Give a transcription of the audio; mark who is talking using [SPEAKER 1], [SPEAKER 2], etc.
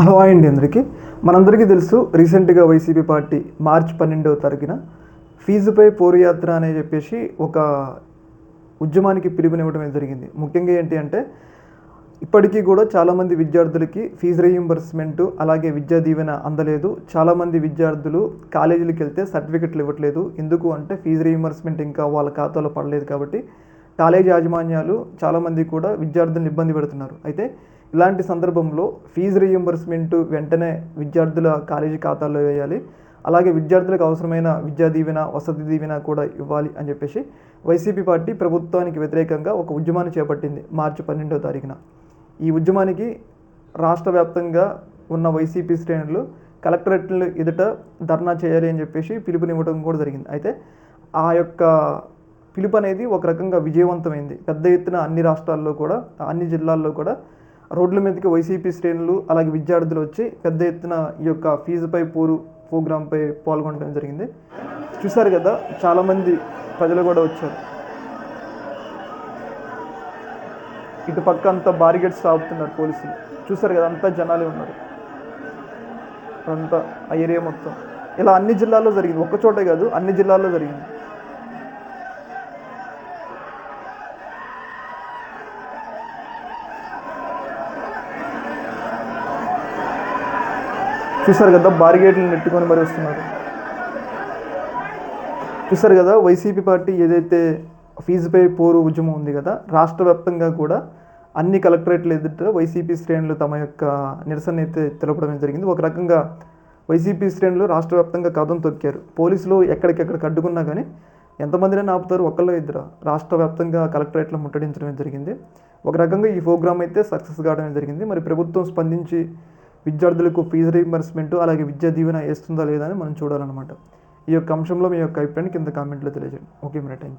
[SPEAKER 1] Hello అండి అందరికీ. మనందరికీ తెలుసు రీసెంట్గా వైసీపీ పార్టీ మార్చ్ పన్నెండవ తారీఖున ఫీజుపై పోరుయాత్ర అనే చెప్పేసి ఒక ఉద్యమానికి పిలుపునివ్వడం జరిగింది. ముఖ్యంగా ఏంటి అంటే ఇప్పటికీ కూడా చాలామంది విద్యార్థులకి ఫీజు రీయింబర్స్మెంట్ అలాగే విద్యా దీవెన అందలేదు. చాలామంది విద్యార్థులు కాలేజీలకు వెళ్తే సర్టిఫికెట్లు ఇవ్వట్లేదు. ఎందుకు అంటే ఫీజు రీయింబర్స్మెంట్ ఇంకా వాళ్ళ ఖాతాలో పడలేదు కాబట్టి కాలేజ్ యాజమాన్యాలు చాలామంది కూడా విద్యార్థులను ఇబ్బంది పెడుతున్నారు. అయితే ఇలాంటి సందర్భంలో ఫీజు రీయింబర్స్మెంట్ వెంటనే విద్యార్థుల కాలేజీ ఖాతాల్లో వేయాలి. అలాగే విద్యార్థులకు అవసరమైన విద్యా దీవెన వసతి దీవెన కూడా ఇవ్వాలి అని చెప్పేసి వైసీపీ పార్టీ ప్రభుత్వానికి వ్యతిరేకంగా ఒక ఉద్యమాన్ని చేపట్టింది మార్చి పన్నెండవ తారీఖున. ఈ ఉద్యమానికి రాష్ట్ర వ్యాప్తంగా ఉన్న వైసీపీ శ్రేణులు కలెక్టరేట్ల ఎదుట ధర్నా చేయాలి అని చెప్పేసి పిలుపునివ్వడం కూడా జరిగింది. అయితే ఆ యొక్క పిలుపు అనేది ఒక రకంగా విజయవంతమైంది. పెద్ద ఎత్తున అన్ని రాష్ట్రాల్లో కూడా అన్ని జిల్లాల్లో కూడా రోడ్ల మీదకి వైసీపీ శ్రేణులు అలాగే విద్యార్థులు వచ్చి పెద్ద ఎత్తున ఈ యొక్క ఫీజుపై పోరు ప్రోగ్రాంపై పాల్గొనడం జరిగింది. చూశారు కదా చాలామంది ప్రజలు కూడా వచ్చారు. ఇటు పక్క అంతా బారిగేట్స్ ఆపుతున్నారు పోలీసులు. చూశారు కదా అంతా జనాలే ఉన్నారు. అంతా ఆ ఏరియా మొత్తం. ఇలా అన్ని జిల్లాల్లో జరిగింది. ఒక్క చోటే కాదు అన్ని జిల్లాల్లో జరిగింది. చూసారు కదా బారిగేట్లు నెట్టుకొని మరి వస్తున్నారు. చూసారు కదా వైసీపీ పార్టీ ఏదైతే ఫీజుపై పోరు ఉద్యమం ఉంది కదా రాష్ట్ర వ్యాప్తంగా కూడా అన్ని కలెక్టరేట్లు ఎదుట వైసీపీ శ్రేణులు తమ యొక్క నిరసన అయితే తెలపడం జరిగింది. ఒక రకంగా వైసీపీ శ్రేణులు రాష్ట్ర వ్యాప్తంగా కథం తొక్కారు. పోలీసులు ఎక్కడికెక్కడ అడ్డుకున్నా కానీ ఎంతమందినైనా ఆపుతారు ఒకళ్ళు ఇద్దరు. రాష్ట్ర వ్యాప్తంగా కలెక్టరేట్లో ముట్టడించడం జరిగింది. ఒక రకంగా ఈ ప్రోగ్రామ్ అయితే సక్సెస్ కావడం జరిగింది. మరి ప్రభుత్వం స్పందించి విద్యార్థులకు ఫీజు రీయింబర్స్మెంట్ అలాగే విద్యా దీవెన వేస్తుందా లేదా అని మనం చూడాలన్నమాట. ఈ యొక్క అంశంలో మీ యొక్క అభిప్రాయాన్ని కింద కామెంట్లో తెలియజేయండి. ఓకే మరి థ్యాంక్ యూ